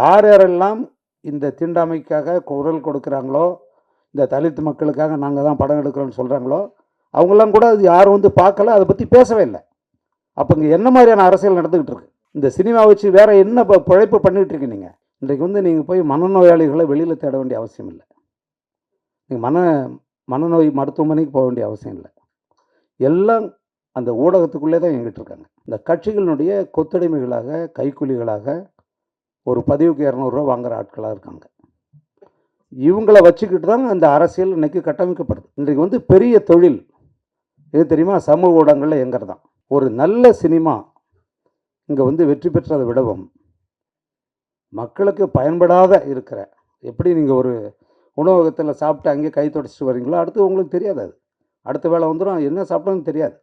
யார் யாரெல்லாம் இந்த தீண்டாமைக்காக குரல் கொடுக்குறாங்களோ இந்த தலித் மக்களுக்காக நாங்கள் தான் படம் எடுக்கிறோன்னு சொல்கிறாங்களோ அவங்களாம் கூட அது யாரும் வந்து பார்க்கல அதை பற்றி பேசவே இல்லை. அப்போ இங்கே என்ன மாதிரியான அரசியல் நடந்துக்கிட்டு இருக்கு? இந்த சினிமா வச்சு வேறு என்ன இப்போ பிழைப்பு பண்ணிக்கிட்டு இருக்கீங்க நீங்கள் இன்றைக்கு வந்து நீங்கள் போய் மனநோயாளிகளை வெளியில் தேட வேண்டிய அவசியம் இல்லை. நீங்கள் மன மனநோய் மருத்துவமனைக்கு போக வேண்டிய அவசியம் இல்லை. எல்லாம் அந்த ஊடகத்துக்குள்ளே தான் எங்கிட்டு இருக்காங்க. இந்த கட்சிகளினுடைய கொத்தடிமைகளாக கைக்கூலிகளாக ஒரு பதிவுக்கு இரநூறுவா வாங்குகிற ஆட்களாக இருக்காங்க. இவங்கள வச்சுக்கிட்டு தான் அந்த அரசியல் இன்றைக்கி கட்டமைக்கப்படுது. இன்றைக்கு வந்து பெரிய தொழில் இது தெரியுமா? சமூக ஊடகங்களில் எங்கிறது தான் ஒரு நல்ல சினிமா இங்கே வந்து வெற்றி பெற்றதை விடவும் மக்களுக்கு பயன்படாத இருக்கிற எப்படி நீங்கள் ஒரு உணவகத்தில் சாப்பிட்டு அங்கேயே கை தொடச்சிட்டு வரீங்களோ அடுத்து உங்களுக்கு தெரியாது அது. அடுத்த வேளை வந்துடும் என்ன சாப்பிட்டோன்னு தெரியாது.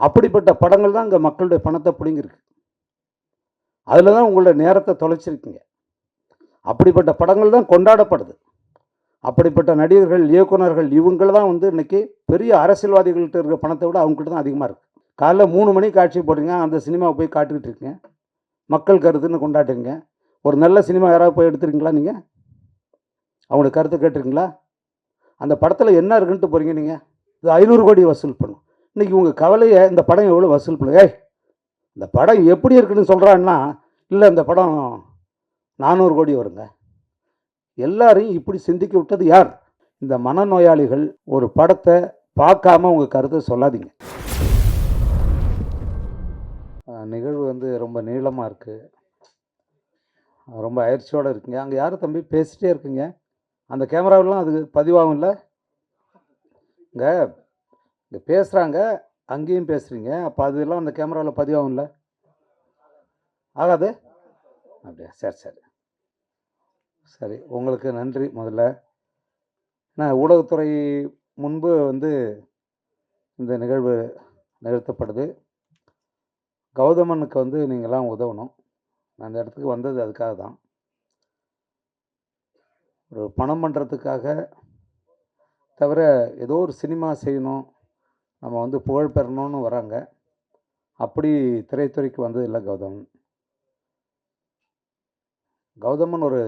அப்படிப்பட்ட படங்கள் தான் இங்கே மக்களுடைய பணத்தை பிடிங்கிருக்கு அதில் தான் உங்களோட நேரத்தை தொலைச்சிருக்கீங்க. அப்படிப்பட்ட படங்கள் தான் கொண்டாடப்படுது. அப்படிப்பட்ட நடிகர்கள் இயக்குனர்கள் இவங்கள தான் வந்து இன்றைக்கி பெரிய அரசியல்வாதிகள்கிட்ட இருக்கிற பணத்தை விட அவங்ககிட்ட தான் அதிகமாக இருக்குது காலைல மூணு மணிக்கு காட்சி போடுறீங்க அந்த சினிமாவை போய் காட்டுக்கிட்டு இருக்கீங்க. மக்கள் கருத்துன்னு கொண்டாடுறீங்க. ஒரு நல்ல சினிமா யாராவது போய் எடுத்துருக்கீங்களா நீங்கள் அவங்களோட கருத்து கேட்டுருக்கீங்களா? அந்த படத்தில் என்ன இருக்குன்ட்டு போகிறீங்க நீங்கள் இது ஐநூறு கோடி வசூல் பண்ணும். இன்றைக்கி உங்கள் கவலையை இந்த படம் எவ்வளோ வசூல் பண்ணுங்க ஏய் இந்த படம் எப்படி இருக்குன்னு சொல்கிறான்னா இல்லை இந்த படம் நானூறு கோடி வருங்க. எல்லாரையும் இப்படி சிந்திக்க விட்டது யார்? இந்த மனநோயாளிகள் ஒரு படத்தை பார்க்காம உங்கள் கருத்தை சொல்லாதீங்க. நிகழ்வு வந்து ரொம்ப நீளமாக இருக்குது ரொம்ப அயற்சியோடு இருக்குங்க. அங்கே யாரும் தம்பி? பேசிகிட்டே இருக்குங்க. அந்த கேமராவெலாம் அது பதிவாகும்ல? இங்கே இங்கே பேசுகிறாங்க அங்கேயும் பேசுகிறீங்க அப்போ அதெல்லாம் அந்த கேமராவில் பதிவாகும்ல? ஆகாது? அப்படியா சரி சரி. சரி உங்களுக்கு நன்றி முதல்ல. நான் ஊடகத்துறை முன்பு வந்து இந்த நிகழ்வு நிகழ்த்தப்படுது கௌதமனுக்கு வந்து நீங்களாம் உதவணும். நான் அந்த இடத்துக்கு வந்தது அதுக்காக தான். ஒரு பணம் பண்ணுறதுக்காக தவிர ஏதோ ஒரு சினிமா செய்யணும். நம்ம வந்து புகழ் பெறணும்னு வராங்க அப்படி திரைத்துறைக்கு வந்ததில்லை கௌதமன் கௌதமன் ஒரு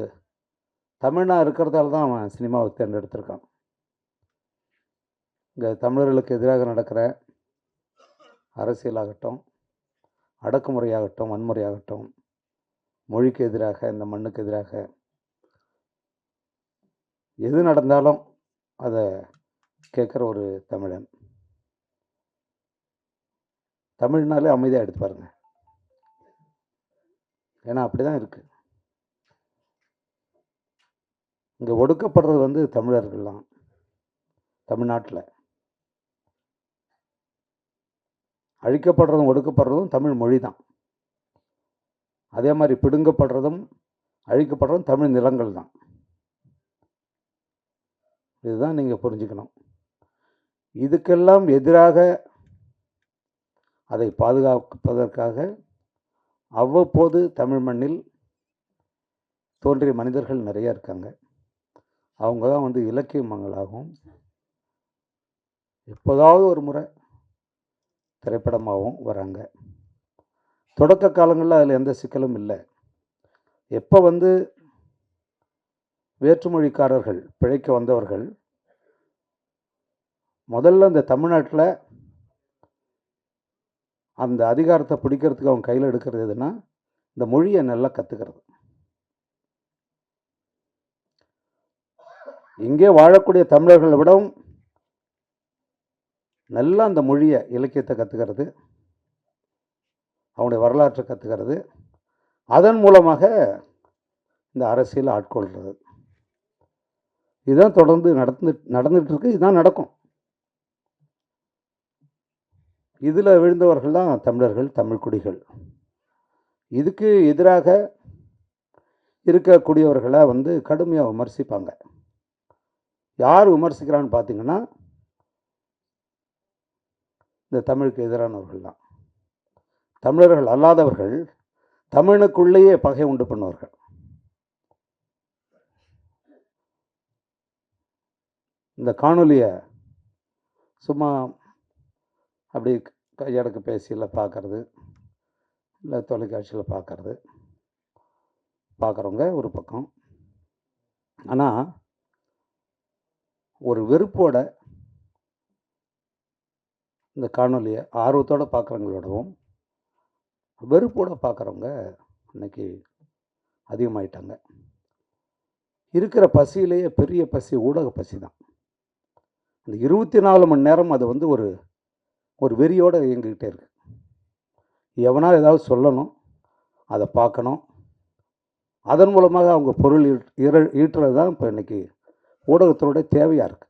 தமிழனாக இருக்கிறதால தான் அவன் சினிமாவை தேர்ந்தெடுத்திருக்கான். இங்கே தமிழர்களுக்கு எதிராக நடக்கிற அரசியலாகட்டும் அடக்குமுறையாகட்டும் வன்முறையாகட்டும் மொழிக்கு எதிராக இந்த மண்ணுக்கு எதிராக எது நடந்தாலும் அதை கேட்குற ஒரு தமிழன். தமிழ்னாலே அமைதியாக எடுத்து பாருங்க. ஏன்னா அப்படி தான் இருக்குது இங்கே ஒடுக்கப்படுறது வந்து தமிழர்கள் தான் தமிழ்நாட்டில். அழிக்கப்படுறதும் ஒடுக்கப்படுறதும் தமிழ் மொழி தான் அதே மாதிரி பிடுங்கப்படுறதும் அழிக்கப்படுறதும் தமிழ் நிலங்கள் தான் இதுதான் நீங்கள் புரிஞ்சுக்கணும். இதுக்கெல்லாம் எதிராக அதை பாதுகாப்பதற்காக அவ்வப்போது தமிழ் மண்ணில் தோன்றிய மனிதர்கள் நிறைய இருக்காங்க. அவங்க தான் வந்து இலக்கிய மங்களாகவும் எப்போதாவது ஒரு முறை திரைப்படமாகவும் வராங்க. தொடக்க காலங்களில் அதில் எந்த சிக்கலும் இல்லை. எப்போ வந்து வேற்றுமொழிக்காரர்கள் பிழைக்க வந்தவர்கள் முதல்ல இந்த தமிழ்நாட்டில் அந்த அதிகாரத்தை பிடிக்கிறதுக்கு அவன் கையில் எடுக்கிறது எதுனா இந்த மொழியை நல்லா கற்றுக்கிறது இங்கே வாழக்கூடிய தமிழர்களை விடவும் நல்லா அந்த மொழியை இலக்கியத்தை கற்றுக்கிறது அவனுடைய வரலாற்றை கற்றுக்கிறது அதன் மூலமாக இந்த அரசியல் ஆட்கொள்கிறது இதுதான் தொடர்ந்து நடந்து நடந்துகிட்ருக்கு இதுதான் நடக்கும். இதில் விழுந்தவர்கள் தான் தமிழர்கள் தமிழ்குடிகள் இதுக்கு எதிராக இருக்கக்கூடியவர்களை வந்து கடுமையாக விமர்சிப்பாங்க. யார் விமர்சிக்கிறான்னு பார்த்தீங்கன்னா இந்த தமிழுக்கு எதிரானவர்கள் தான். தமிழர்கள் அல்லாதவர்கள் தமிழுக்குள்ளேயே பகை உண்டு பண்ணுவார்கள். இந்த காணொலியை சும்மா அப்படி கையடக்கு பேசியில் பார்க்கறது இல்லை தொலைக்காட்சியில் பார்க்குறது பார்க்குறவங்க ஒரு பக்கம். ஆனால் ஒரு வெறுப்போட இந்த காணொலியை ஆர்வத்தோடு பார்க்குறவங்களோடவும் வெறுப்போடு பார்க்குறவங்க இன்னைக்கு அதிகமாயிட்டாங்க. இருக்கிற பசியிலேயே பெரிய பசி ஊடக பசி தான் அந்த இருபத்தி நாலு மணி நேரம் அது வந்து ஒரு ஒரு வெறியோடு இயங்கிக்கிட்டே இருக்கு. எவனா ஏதாவது சொல்லணும் அதை பார்க்கணும். அதன் மூலமாக அவங்க பொருள் ஈட்- ஈர- ஈட்டுறது தான் இப்போ இன்றைக்கி ஊடகத்தினுடைய தேவையாக இருக்குது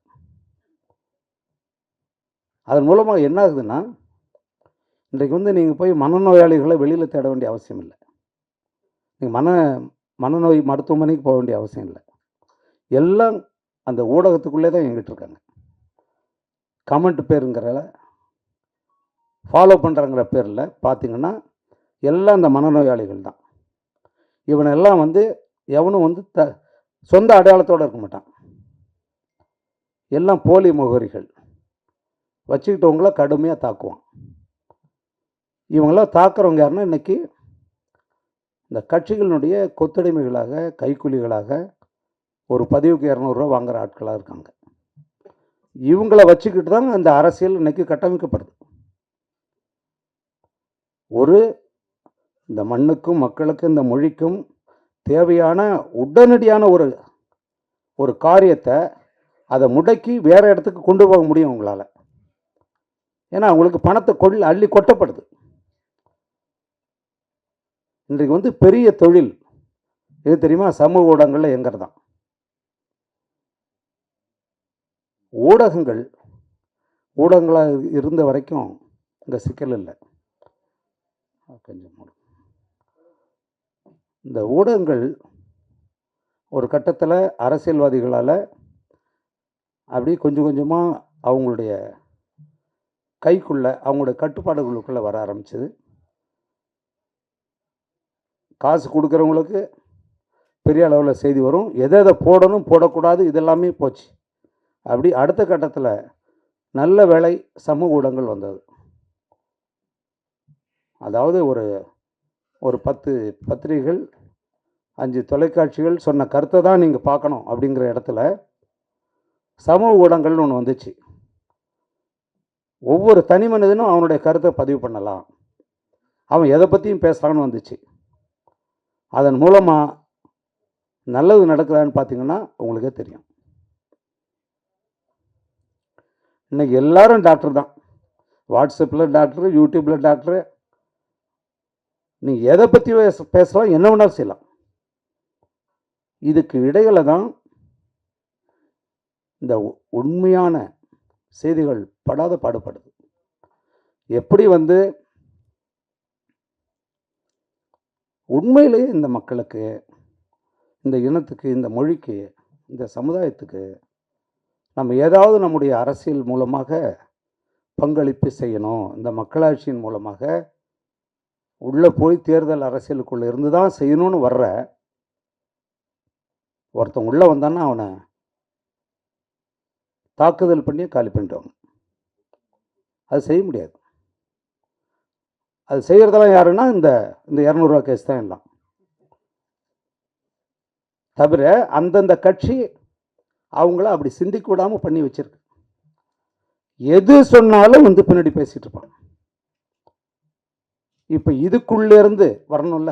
அதன் மூலமாக என்ன ஆகுதுன்னா இன்றைக்கு வந்து நீங்கள் போய் மனநோயாளிகளை வெளியில் தேட வேண்டிய அவசியம் இல்லை. நீங்கள் மன மனநோய் மருத்துவமனைக்கு போக வேண்டிய அவசியம் இல்லை. எல்லாம் அந்த ஊடகத்துக்குள்ளே தான் எங்கிட்டு இருக்காங்க. கமெண்ட் பேருங்கிறல ஃபாலோ பண்ணுறங்கிற பேரில் பார்த்தீங்கன்னா எல்லாம் இந்த மனநோயாளிகள் தான். இவனெல்லாம் வந்து எவனும் வந்து த சொந்த அடையாளத்தோடு இருக்க மாட்டான். எல்லாம் போலி முகவரிகள். வச்சுக்கிட்டவங்கள கடுமையாக தாக்குவான். இவங்களாம் தாக்குறவங்க யாருன்னா இன்றைக்கி இந்த கட்சிகளினுடைய கொத்தடிமைகளாக கைக்கூலிகளாக ஒரு பதிவுக்கு இரநூறுவா வாங்குகிற ஆட்களாக இருக்காங்க. இவங்கள வச்சுக்கிட்டு தான் இந்த அரசியல் இன்னைக்கு கட்டமைக்கப்படுது. ஒரு இந்த மண்ணுக்கும் மக்களுக்கும் இந்த மொழிக்கும் தேவையான உடனடியான ஒரு ஒரு காரியத்தை அதை முடக்கி வேறு இடத்துக்கு கொண்டு போக முடியும் உங்களால். ஏன்னா அவங்களுக்கு பணத்தை கொள் அள்ளி கொட்டப்படுது. இன்றைக்கு வந்து பெரிய தொழில். இது தெரியுமா? சமூக ஊடகங்களில் எங்கிறது தான். ஊடகங்கள் ஊடகங்களாக இருந்த வரைக்கும் இங்கே சிக்கல் இல்லை. கொஞ்சம் மூடு. இந்த ஊடகங்கள் ஒரு கட்டத்தில் அரசியல்வாதிகளால் அப்படி கொஞ்சம் கொஞ்சமாக அவங்களுடைய கைக்குள்ள அவங்களுடைய கட்டுப்பாடுகளுக்குள்ளே வர ஆரம்பிச்சது. காசு கொடுக்குறவங்களுக்கு பெரிய அளவில் செய்தி வரும். எதை எதை போடணும் போடக்கூடாது இதெல்லாமே போச்சு. அப்படி அடுத்த கட்டத்தில் நல்ல வேலை சமூக ஊடகங்கள் வந்தது. அதாவது ஒரு ஒரு பத்து பத்திரிகைகள் அஞ்சு தொலைக்காட்சிகள் சொன்ன கருத்தை தான் நீங்கள் பார்க்கணும் அப்படிங்கிற இடத்துல சமூக ஊடகங்கள்னு ஒன்று வந்துச்சு. ஒவ்வொரு தனி மனிதனும் அவனுடைய கருத்தை பதிவு பண்ணலாம். அவன் எதை பற்றியும் பேசலான்னு வந்துச்சு. அதன் மூலமாக நல்லது நடக்குதான்னு பார்த்தீங்கன்னா உங்களுக்கே தெரியும். இன்றைக்கி எல்லாரும் டாக்டர் தான். வாட்ஸ்அப்பில் டாக்டர் யூடியூப்பில் டாக்டரு நீங்கள் எதை பற்றி பேச பேசலாம் என்ன வேணாலும் செய்யலாம். இதுக்கு இடையில தான் இந்த உண்மையான செய்திகள் படாத பாடுபடுது. எப்படி வந்து உண்மையிலேயே இந்த மக்களுக்கு இந்த இனத்துக்கு இந்த மொழிக்கு இந்த சமுதாயத்துக்கு நம்ம ஏதாவது நம்முடைய அரசியல் மூலமாக பங்களிப்பு செய்யணும் இந்த மக்களாட்சியின் மூலமாக உள்ளே போய் தேர்தல் அரசியலுக்குள்ளே இருந்து தான் செய்யணும்னு வர்ற ஒருத்தன் உள்ளே வந்தான்னா அவனை தாக்குதல் பண்ணி காலி பண்ணிட்டவங்க அது செய்ய முடியாது. அது செய்கிறதெல்லாம் யாருன்னா இந்த இந்த இரநூறுவா கேஸ் தான் எல்லாம். தவிர அந்தந்த கட்சி அவங்கள அப்படி சிந்திக்க விடாமல் பண்ணி வச்சிருக்கு. எது சொன்னாலும் வந்து பின்னாடி பேசிகிட்டு இருப்பான் இப்போ இதுக்குள்ளேருந்து வரணும்ல.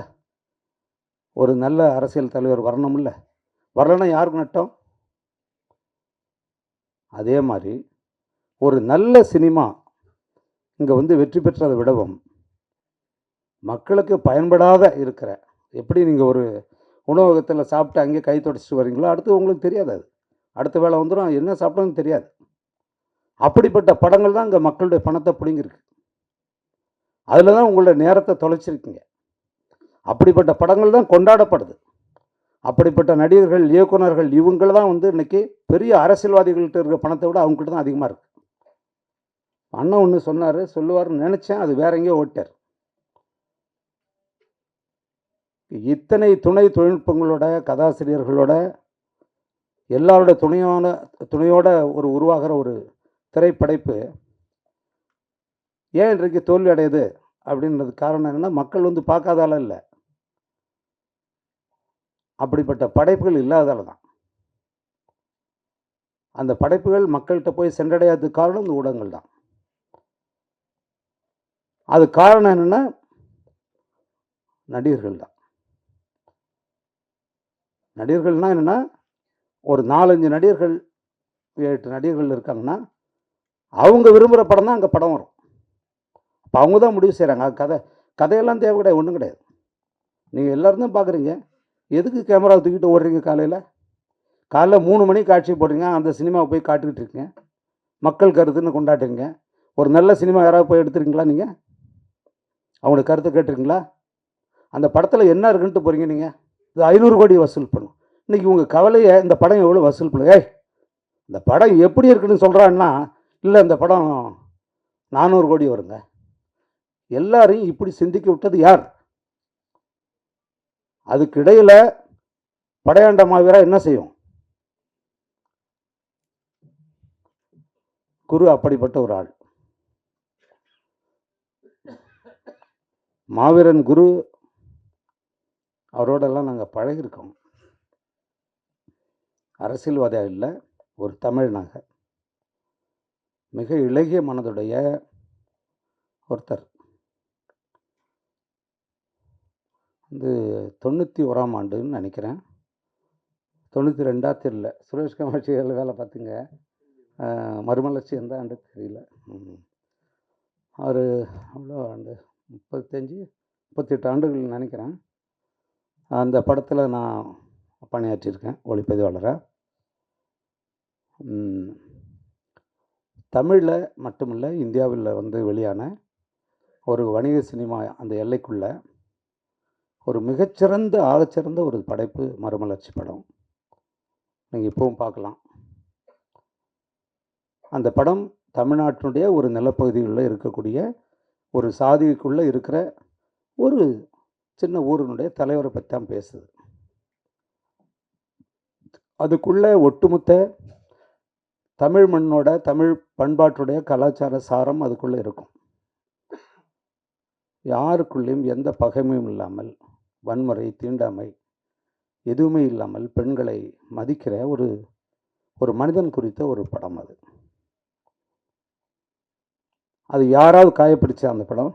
ஒரு நல்ல அரசியல் தலைவர் வரணும்ல. வரலன்னா யாருக்கு நட்டம்? அதே மாதிரி ஒரு நல்ல சினிமா இங்கே வந்து வெற்றி பெற்றதை விடவும் மக்களுக்கு பயன்படாத இருக்கிற எப்படி நீங்கள் ஒரு உணவகத்தில் சாப்பிட்டு அங்கேயே கை தொடச்சிட்டு வரீங்களோ அடுத்து உங்களுக்கு தெரியாது அது. அடுத்த வேலை வந்துடும் என்ன சாப்பிட்டோன்னு தெரியாது. அப்படிப்பட்ட படங்கள் தான் இங்கே மக்களுடைய பணத்தை பிடிங்கிருக்கு அதில் தான் உங்களோட நேரத்தை தொலைச்சிருக்கீங்க. அப்படிப்பட்ட படங்கள் தான் கொண்டாடப்படுது. அப்படிப்பட்ட நடிகர்கள் இயக்குனர்கள் இவங்கள தான் வந்து இன்றைக்கி பெரிய அரசியல்வாதிகள்கிட்ட இருக்கிற பணத்தை விட அவங்ககிட்ட தான் அதிகமாக இருக்குது அண்ணன் ஒன்று சொன்னார் சொல்லுவார்னு நினச்சேன் அது வேற எங்கேயோ ஓட்டார் இத்தனை துணை தொழில்நுட்பங்களோட கதாசிரியர்களோட எல்லாரோட துணையான துணையோட ஒரு உருவாகிற ஒரு திரைப்படைப்பு ஏன் இன்றைக்கு தோல்வி அடையுது அப்படின்றது காரணம் என்னென்னா மக்கள் வந்து பார்க்காதால இல்லை. அப்படிப்பட்ட படைப்புகள் இல்லாதால தான். அந்த படைப்புகள் மக்கள்கிட்ட போய் சென்றடையாததுக்கு காரணம் இந்த ஊடகங்கள் தான். அது காரணம் என்னென்னா நடிகர்கள் தான். நடிகர்கள்னால் என்னென்னா ஒரு நாலஞ்சு நடிகர்கள் எட்டு நடிகர்கள் இருக்காங்கன்னா அவங்க விரும்புகிற படம் தான் அங்கே படம் வரும். இப்போ அவங்க தான் முடிவு செய்கிறாங்க கதை கதையெல்லாம் தேவை கிடையாது ஒன்றும் கிடையாது. நீங்கள் எல்லோரும் தான் பார்க்குறீங்க எதுக்கு கேமரா தூக்கிட்டு ஓடுறீங்க காலையில்? காலைல மூணு மணிக்கு காட்சி போடுறீங்க அந்த சினிமாவை போய் காட்டிக்கிட்டு இருக்கீங்க. மக்கள் கருத்துன்னு கொண்டாடுறீங்க. ஒரு நல்ல சினிமா யாராவது போய் எடுத்துறீங்களா நீங்கள் அவங்களோட கருத்து கேட்டுருங்களா அந்த படத்தில் என்ன இருக்குன்ட்டு போகிறீங்க நீங்கள் இது ஐநூறு கோடி வசூல் பண்ணும். இன்றைக்கி உங்கள் கவலையை இந்த படம் எவ்வளோ வசூல் பண்ணும்? ஏய் இந்த படம் எப்படி இருக்குன்னு சொல்கிறான்னா இல்லை இந்த படம் நானூறு கோடி வருங்க. எல்லாரையும் இப்படி சிந்திக்க விட்டது யார்? அதுக்கு படையாண்ட மாவீரா என்ன செய்யும்? குரு அப்படிப்பட்ட ஒரு ஆள். மாவீரன் குரு அவரோடெல்லாம் நாங்கள் பழகியிருக்கோம். அரசியல்வாதியாக இல்லை ஒரு தமிழ்னாக மிக இளகிய மனதுடைய ஒருத்தர். வந்து தொண்ணூற்றி ஓராம் ஆண்டுன்னு நினைக்கிறேன். தொண்ணூற்றி ரெண்டா தெரியல. சுரேஷ் கமாட்சியில் வேலை பார்த்துங்க. மறுமலர்ச்சி எந்த ஆண்டு தெரியல. அவர் அவ்வளோ ஆண்டு. முப்பத்தஞ்சு முப்பத்தெட்டு ஆண்டுகள் நினைக்கிறேன். அந்த படத்தில் நான் பணியாற்றியிருக்கேன் ஒளிப்பதிவாளராக தமிழில் மட்டுமில்லை இந்தியாவில் வந்து வெளியான ஒரு வணிக சினிமா அந்த எல்லைக்குள்ளே ஒரு மிகச்சிறந்த ஆகச்சிறந்த ஒரு படைப்பு மறுமலர்ச்சி படம். நீங்கள் இப்போவும் பார்க்கலாம். அந்த படம் தமிழ்நாட்டினுடைய ஒரு நிலப்பகுதிகளில் இருக்கக்கூடிய ஒரு சாதிக்குள்ளே இருக்கிற ஒரு சின்ன ஊரினுடைய தலைவரை பற்றி தான் பேசுது. அதுக்குள்ளே ஒட்டுமொத்த தமிழ் மண்ணோட தமிழ் பண்பாட்டுடைய கலாச்சார சாரம் அதுக்குள்ளே இருக்கும். யாருக்குள்ளேயும் எந்த பகைமையும் இல்லாமல் வன்முறை தீண்டாமை எதுவுமே இல்லாமல் பெண்களை மதிக்கிற ஒரு ஒரு மனிதன் குறித்த ஒரு படம் அது. அது யாராவது காயப்பிடிச்சா அந்த படம்?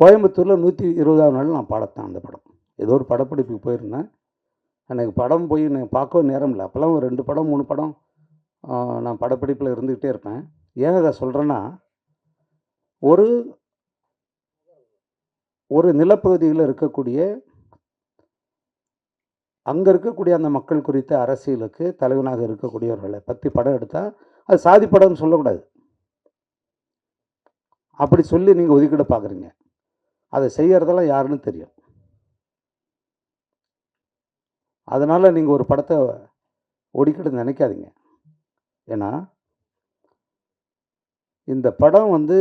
கோயம்புத்தூரில் நூற்றி இருபதாவது நாள் நான் பாடத்தேன் அந்த படம். ஏதோ ஒரு படப்பிடிப்புக்கு போயிருந்தேன். எனக்கு படம் போய் நான் பார்க்கவும் நேரம் இல்லை. அப்போல்லாம் ஒரு ரெண்டு படம் மூணு படம் நான் படப்பிடிப்பில் இருந்துக்கிட்டே இருப்பேன். ஏன் அதை சொல்கிறேன்னா ஒரு ஒரு நிலப்பகுதியில் இருக்கக்கூடிய அங்கே இருக்கக்கூடிய அந்த மக்கள் குறித்த அரசியலுக்கு தலைவனாக இருக்கக்கூடியவர்களை பற்றி படம் எடுத்தால் அது சாதி படம்னு சொல்லக்கூடாது. அப்படி சொல்லி நீங்கள் ஒதுக்கிட பார்க்குறீங்க அதை செய்கிறதெல்லாம் யாருன்னு தெரியும். அதனால் நீங்கள் ஒரு படத்தை ஒடிக்கிட்டு நினைக்காதீங்க. ஏன்னா இந்த படம் வந்து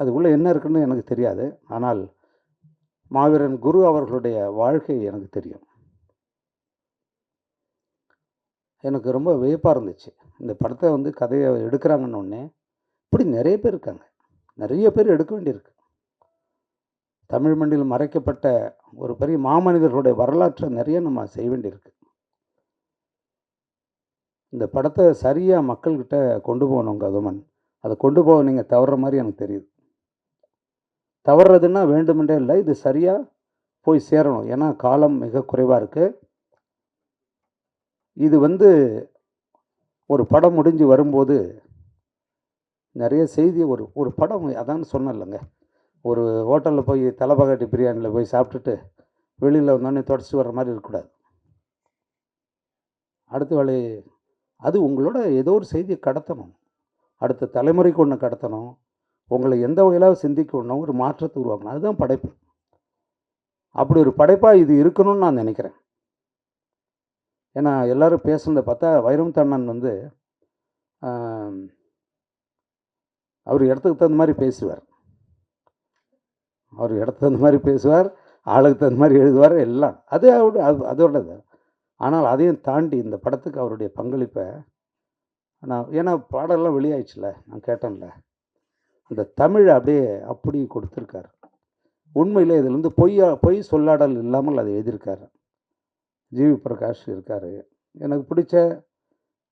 அதுக்குள்ளே என்ன இருக்குன்னு எனக்கு தெரியாது. ஆனால் மாவீரன் குரு அவர்களுடைய வாழ்க்கை எனக்கு தெரியும். எனக்கு ரொம்ப வியப்பாக இருந்துச்சு. இந்த படத்தை வந்து கதையை எடுக்கிறாங்கன்னொடனே இப்படி நிறைய பேர் இருக்காங்க. நிறைய பேர் எடுக்க வேண்டியிருக்கு. தமிழ் மண்ணில் மறைக்கப்பட்ட ஒரு பெரிய மாமனிதர்களுடைய வரலாற்றை நிறைய நம்ம செய்ய வேண்டியிருக்கு. இந்த படத்தை சரியாக மக்கள்கிட்ட கொண்டு போகணும் கதுமன் அதை கொண்டு போக நீங்கள் தவற மாதிரி எனக்கு தெரியுது. தவறுறதுன்னா வேண்டுமென்றே இல்லை இது சரியாக போய் சேரணும். ஏன்னா காலம் மிக குறைவாக இருக்குது இது வந்து ஒரு படம் முடிஞ்சு வரும்போது நிறைய செய்தி ஒரு ஒரு படம் அதான் சொன்னேன்லங்க. ஒரு ஹோட்டலில் போய் தலைப்பகாட்டி பிரியாணியில் போய் சாப்பிட்டுட்டு வெளியில் வந்தோடனே தொடச்சி வர்ற மாதிரி இருக்கக்கூடாது. அடுத்த வேலை அது உங்களோட ஏதோ ஒரு செய்தியை கடத்தணும். அடுத்த தலைமுறைக்கு ஒன்று கடத்தணும். உங்களை எந்த வகையிலாவது சிந்திக்கணும் ஒரு மாற்றத்தை உருவாக்கணும். அதுதான் படைப்பு. அப்படி ஒரு படைப்பாக இது இருக்கணும்னு நான் நினைக்கிறேன். ஏன்னா எல்லோரும் பேசுனதை பார்த்தா வைரம் தண்ணன் வந்து அவர் இடத்துக்கு தகுந்த மாதிரி பேசுவார். அவர் இடத்துக்கு தகுந்த மாதிரி பேசுவார் ஆளுக்கு தகுந்த மாதிரி எழுதுவார் எல்லாம். அது அவரு அது அதோடது. ஆனால் அதையும் தாண்டி இந்த படத்துக்கு அவருடைய பங்களிப்பை நான் ஏன்னா பாடலாம் வெளியாயிடுச்சுல நான் கேட்டேன்ல. அந்த தமிழை அப்படியே அப்படி கொடுத்துருக்காரு. உண்மையிலே இதிலிருந்து பொய்யா பொய் சொல்லாடல் இல்லாமல் அதை எழுதியிருக்காரு. ஜிவி பிரகாஷ் இருக்கார். எனக்கு பிடிச்ச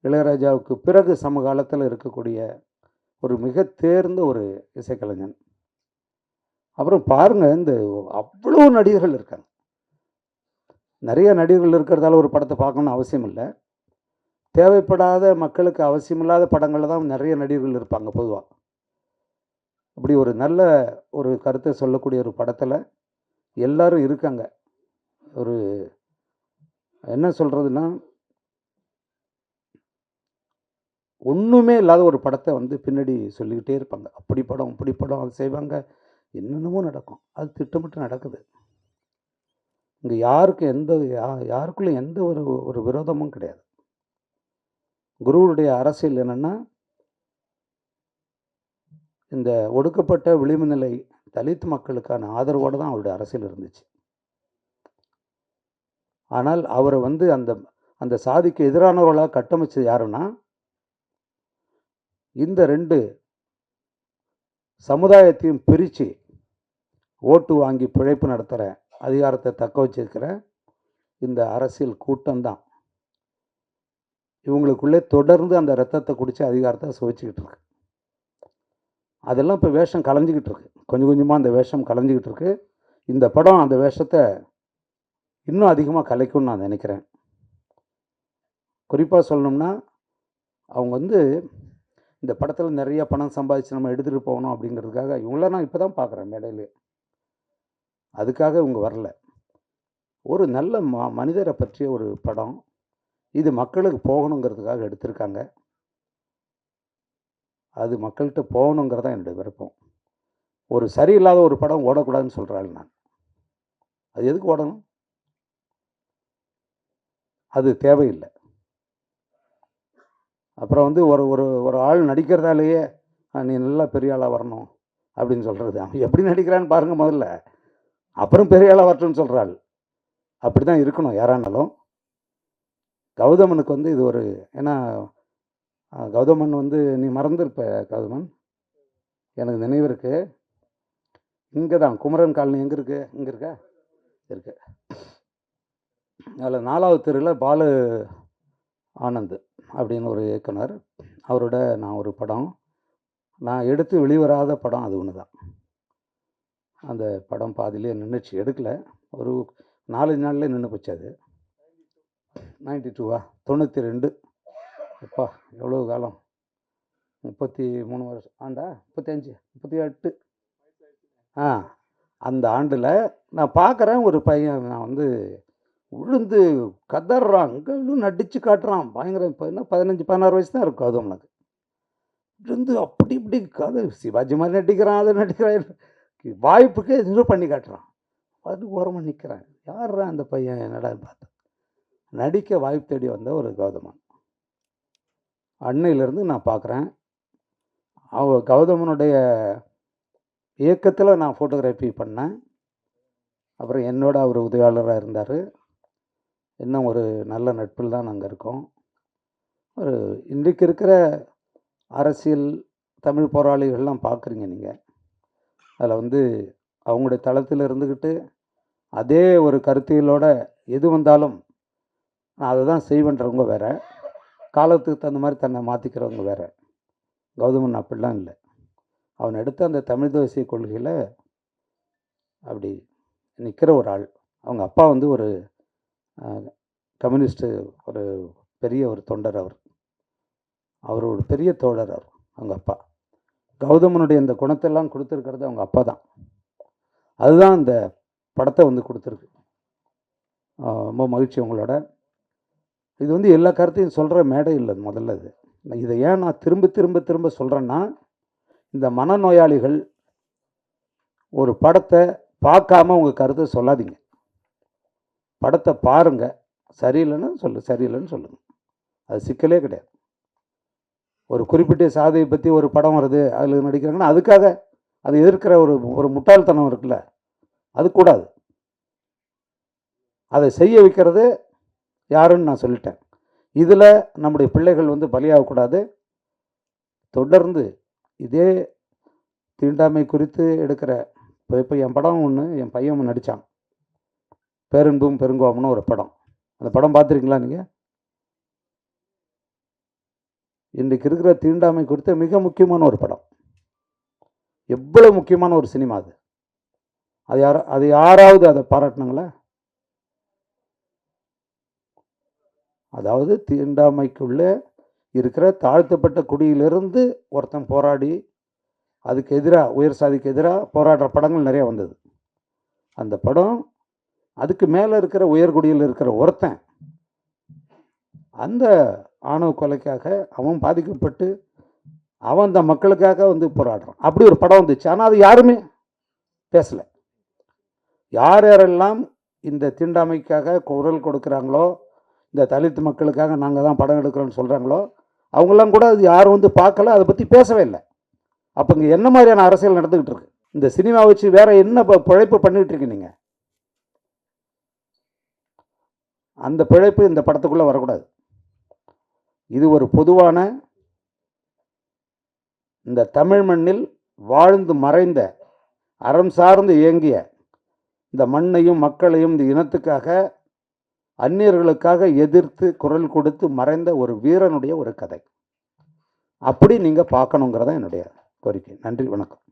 இளையராஜாவுக்கு பிறகு சமகாலத்தில் இருக்கக்கூடிய ஒரு மிக தேர்ந்த ஒரு இசைக்கலைஞன். அப்புறம் பாருங்கள் இந்த அவ்வளோ நடிகர்கள் இருக்காங்க. நிறைய நடிகர்கள் இருக்கிறதால ஒரு படத்தை பார்க்கணும்னு அவசியம் இல்லை. தேவைப்படாத மக்களுக்கு அவசியமில்லாத படங்களில் தான் நிறைய நடிகர்கள் இருப்பாங்க பொதுவாக அப்படி ஒரு நல்ல ஒரு கருத்தை சொல்லக்கூடிய ஒரு படத்தில் எல்லாரும் இருக்காங்க. ஒரு என்ன சொல்கிறதுன்னா ஒன்றுமே இல்லாத ஒரு படத்தை வந்து பின்னாடி சொல்லிக்கிட்டே இருப்பாங்க. அப்படி படம் இப்படி படம் அது செய்வாங்க. என்னென்னமோ நடக்கும். அது திட்டமிட்டு நடக்குது. இங்கே யாருக்கு எந்த யா யாருக்குள்ளே எந்த ஒரு ஒரு விரோதமும் கிடையாது. குருவுடைய அரசியல் என்னென்னா இந்த ஒடுக்கப்பட்ட விளிம்பு நிலை தலித் மக்களுக்கான ஆதரவோடு தான் அவருடைய அரசியல் இருந்துச்சு. ஆனால் அவரை வந்து அந்த அந்த சாதிக்கு எதிரானவர்களாக கட்டமைச்சது யாருன்னா இந்த ரெண்டு சமுதாயத்தையும் பிரித்து ஓட்டு வாங்கி பிழைப்பு நடத்துகிற அதிகாரத்தை தக்க வச்சிருக்கிற இந்த அரசியல் கூட்டம்தான் இவங்களுக்குள்ளே தொடர்ந்து அந்த ரத்தத்தை குடித்து அதிகாரத்தை சுவைச்சிக்கிட்டு இருக்கு. அதெல்லாம் இப்போ வேஷம் கலைஞ்சிக்கிட்டு இருக்கு கொஞ்சம் கொஞ்சமாக அந்த வேஷம் கலைஞ்சிக்கிட்டு இருக்கு இந்த படம் அந்த வேஷத்தை இன்னும் அதிகமாக கலைக்கும்னு நான் நினைக்கிறேன். குறிப்பாக சொல்லணும்னா அவங்க வந்து இந்த படத்தில் நிறைய பணம் சம்பாதிச்சு நம்ம எடுத்துகிட்டு போகணும் அப்படிங்கிறதுக்காக இவங்கள நான் இப்போ தான் பார்க்குறேன் மேடையிலே. அதுக்காக இவங்க வரல. ஒரு நல்ல ம மனிதரை பற்றிய ஒரு படம். இது மக்களுக்கு போகணுங்கிறதுக்காக எடுத்திருக்காங்க. அது மக்கள்கிட்ட போகணுங்கிறது தான் என்னுடைய விருப்பம். ஒரு சரியில்லாத ஒரு படம் ஓடக்கூடாதுன்னு சொல்கிறாள் நான். அது எதுக்கு ஓடணும்? அது தேவையில்லை. அப்புறம் வந்து ஒரு ஒரு ஒரு ஆள் நடிக்கிறதாலேயே நீ நல்லா பெரிய ஆளாக வரணும் அப்படின்னு சொல்கிறது அவன் எப்படி நடிக்கிறான்னு பாருங்கள் முதல்ல. அப்புறம் பெரிய ஆளாக வரட்டும்னு சொல்கிறாள் அப்படி தான் இருக்கணும் யாரானாலும் கௌதமனுக்கு வந்து இது ஒரு ஏன்னா கௌதமன் வந்து நீ மறந்துருப்ப கௌதமன். எனக்கு நினைவு இருக்கு. இங்கே தான் குமரன் காலனி எங்கே இருக்கு? இங்கே இருக்கா? இருக்கு. அதில் நாலாவது தெருவில் பாலு ஆனந்த் அப்படின்னு ஒரு இயக்குனர். அவரோட நான் ஒரு படம். நான் எடுத்து வெளிவராத படம் அது ஒன்று தான். அந்த படம் பாதியிலே நின்றுச்சு எடுக்கல. ஒரு நாலஞ்சு நாள்லேயே நின்று போச்சு அது. நைன்டி டூவா? தொண்ணூற்றி ரெண்டு. அப்பா எவ்வளோ காலம்? முப்பத்தி மூணு வருஷம் ஆண்டா முப்பத்தஞ்சு முப்பத்தி எட்டு. ஆ அந்த ஆண்டில் நான் பார்க்குறேன் ஒரு பையன் நான் வந்து உளுந்து கதறான் அங்கே நடித்து காட்டுறான். பயங்கர இப்போ என்ன பதினஞ்சு பதினாறு வயசு தான் இருக்கும் அது உனக்கு. இருந்து அப்படி இப்படி கதை சிவாஜி மாதிரி நடிக்கிறான் அதை நடிக்கிறான். வாய்ப்புக்கு எதுவும் பண்ணி காட்டுறான். அது ஓரமாக நிற்கிறான் யார் அந்த பையன் என்னடா பார்த்தேன் நடிக்க வாய்ப்பு தேடி வந்த ஒரு கௌதமன். அன்னையிலேருந்து நான் பார்க்குறேன். அவ கௌதமனுடைய இயக்கத்தில் நான் ஃபோட்டோகிராஃபி பண்ணேன். அப்புறம் என்னோட அவர் உதவியாளராக இருந்தார். இன்னும் ஒரு நல்ல நட்பில் தான் நாங்கள் இருக்கோம். ஒரு இன்றைக்கு இருக்கிற அரசியல் தமிழ் போராளிகள்லாம் பார்க்குறீங்க நீங்கள் அதில் வந்து அவங்களுடைய தளத்தில் இருந்துக்கிட்டு அதே ஒரு கருத்தியலோட எது வந்தாலும் நான் அதை தான் செய்வேன்றவங்க வேறு. காலத்துக்கு தகுந்த மாதிரி தன்னை மாற்றிக்கிறவங்க வேறு. கௌதமன் அப்படிலாம் இல்லை. அவன் எடுத்த அந்த தமிழ் தேசிய கொள்கையில் அப்படி நிற்கிற ஒரு ஆள். அவங்க அப்பா வந்து ஒரு கம்யூனிஸ்ட்டு ஒரு பெரிய ஒரு தொண்டர் அவர். அவர் ஒரு பெரிய தோழர் அவர் அவங்க அப்பா. கௌதமனுடைய இந்த குணத்தெல்லாம் கொடுத்துருக்கிறது அவங்க அப்பா தான். அதுதான் அந்த படத்தை வந்து கொடுத்துருக்கு. ரொம்ப மகிழ்ச்சி உங்களோட. இது வந்து எல்லா கருத்தையும் சொல்கிற மேடை இல்லை முதல்ல இது. இதை ஏன் நான் திரும்ப திரும்ப திரும்ப சொல்கிறேன்னா இந்த மனநோயாளிகள் ஒரு படத்தை பார்க்காம உங்கள் கருத்தை சொல்லாதீங்க. படத்தை பாருங்கள் சரியில்லைன்னு சொல்லு சரியில்லைன்னு சொல்லுங்கள் அது சிக்கலே கிடையாது. ஒரு குறிப்பிட்ட சாதையை பற்றி ஒரு படம் வருது அதில் நடிக்கிறாங்கன்னா அதுக்காக அது எதிர்க்கிற ஒரு ஒரு முட்டாள்தனம் இருக்குல்ல அது கூடாது. அதை செய்ய வைக்கிறது யாருன்னு நான் சொல்லிட்டேன். இதில் நம்முடைய பிள்ளைகள் வந்து பலியாகக்கூடாது. தொடர்ந்து இதே தீண்டாமை குறித்து எடுக்கிற இப்போ இப்போ என் படம் ஒன்று என் பையன் ஒன்று நடித்தான் பேரன்பும் பெருங்கோமனும் ஒரு படம். அந்த படம் பார்த்துருக்கீங்களா நீங்கள் இன்றைக்கு இருக்கிற தீண்டாமை குறித்த மிக முக்கியமான ஒரு படம். எவ்வளோ முக்கியமான ஒரு சினிமா அது? அது யாரோ அது யாராவது அதை பாராட்டினாங்களா? அதாவது தீண்டாமைக்குள்ளே இருக்கிற தாழ்த்தப்பட்ட குடியிலிருந்து ஒருத்தன் போராடி அதுக்கு எதிராக உயர் சாதிக்கு எதிராக போராடுற படங்கள் நிறைய வந்தது. அந்த படம் அதுக்கு மேலே இருக்கிற உயர்குடியில் இருக்கிற ஒருத்தன் அந்த ஆணவ கொலைக்காக அவன் பாதிக்கப்பட்டு அவன் அந்த மக்களுக்காக வந்து போராடுறான். அப்படி ஒரு படம் வந்துச்சு. ஆனால் அது யாருமே பேசலை. யார் யாரெல்லாம் இந்த தீண்டாமைக்காக குரல் கொடுக்குறாங்களோ இந்த தலித் மக்களுக்காக நாங்கள் தான் படம் எடுக்கிறோன்னு சொல்கிறாங்களோ அவங்களாம் கூட அது யாரும் வந்து பார்க்கல அதை பற்றி பேசவே இல்லை. அப்போ இங்கே என்ன மாதிரியான அரசியல் நடந்துக்கிட்டு இருக்கு? இந்த சினிமா வச்சு வேற என்ன ப- பிழைப்பு பண்ணிக்கிட்டு இருக்கீங்க நீங்கள் அந்த பிழைப்பு இந்த படத்துக்குள்ளே வரக்கூடாது. இது ஒரு பொதுவான இந்த தமிழ் மண்ணில் வாழ்ந்து மறைந்த அறம் சார்ந்து இயங்கிய இந்த மண்ணையும் மக்களையும் இந்த இனத்துக்காக அந்நியர்களுக்காக எதிர்த்து குரல் கொடுத்து மறைந்த ஒரு வீரனுடைய ஒரு கதை. அப்படி நீங்கள் பார்க்கணுங்கிறதான் என்னுடைய கோரிக்கை. நன்றி வணக்கம்.